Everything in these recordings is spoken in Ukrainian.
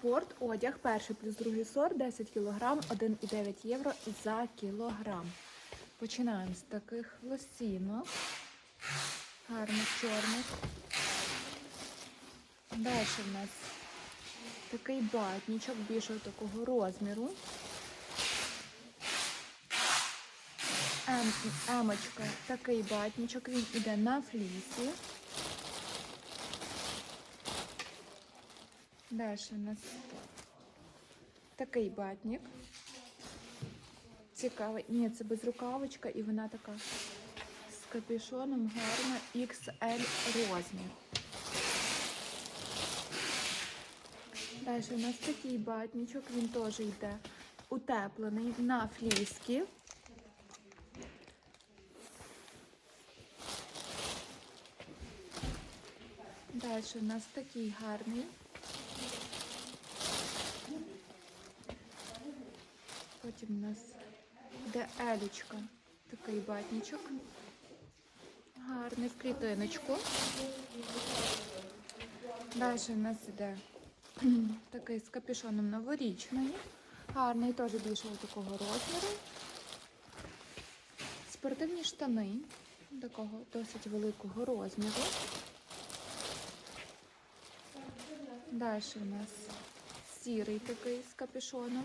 Спорт, одяг, перший плюс другий сорт, 10 кг, 1,9 євро за кілограм. Починаємо з таких лосінок. Гарних чорних. Далі в нас такий батнічок більшого такого розміру. Ем, емочка, такий батнічок, він іде на флісі. Далі у нас такий батнік. Цікавий. Ні, це безрукавочка і вона така з капюшоном гарна XL розмір. Далі у нас такий батнічок, він теж йде утеплений на фліски. Далі у нас такий гарний. Потім у нас йде елічка, такий батнічок. Гарний в. Далі у нас йде такий з капюшоном новорічний. Гарний, теж більшого такого розміру. Спортивні штани такого досить великого розміру. Далі у нас сірий такий з капюшоном.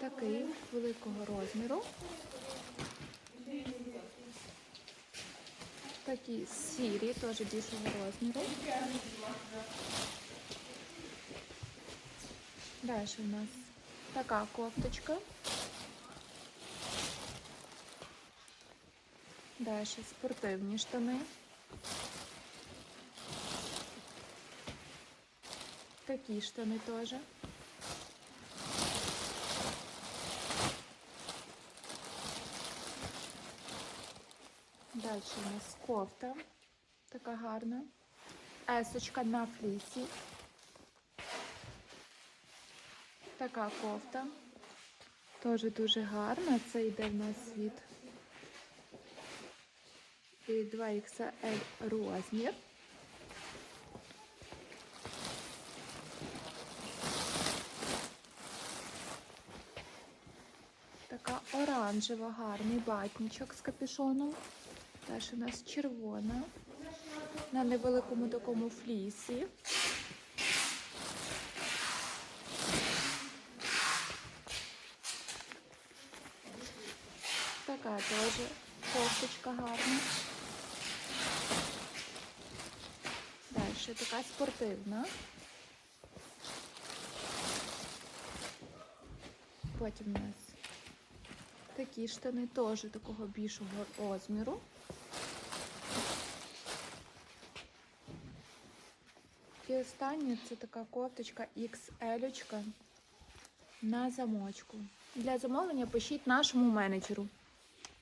Такий великого розміру. Такі сірі, теж більшого розміру. Далі у нас така кофточка. Далі спортивні штани. Такі штани теж. Далі у нас кофта. Така гарна. Есочка на флісі. Така кофта. Теж дуже гарна. Це йде в нас і 2XL розмір. Така оранжева, гарний батнічок з капюшоном. Теж у нас червона. На невеликому такому флісі. Така теж кофточка гарна. Далі така спортивна. Потім у нас такі штани теж такого більшого розміру. І останнє це така кофточка XL на замочку. Для замовлення пишіть нашому менеджеру.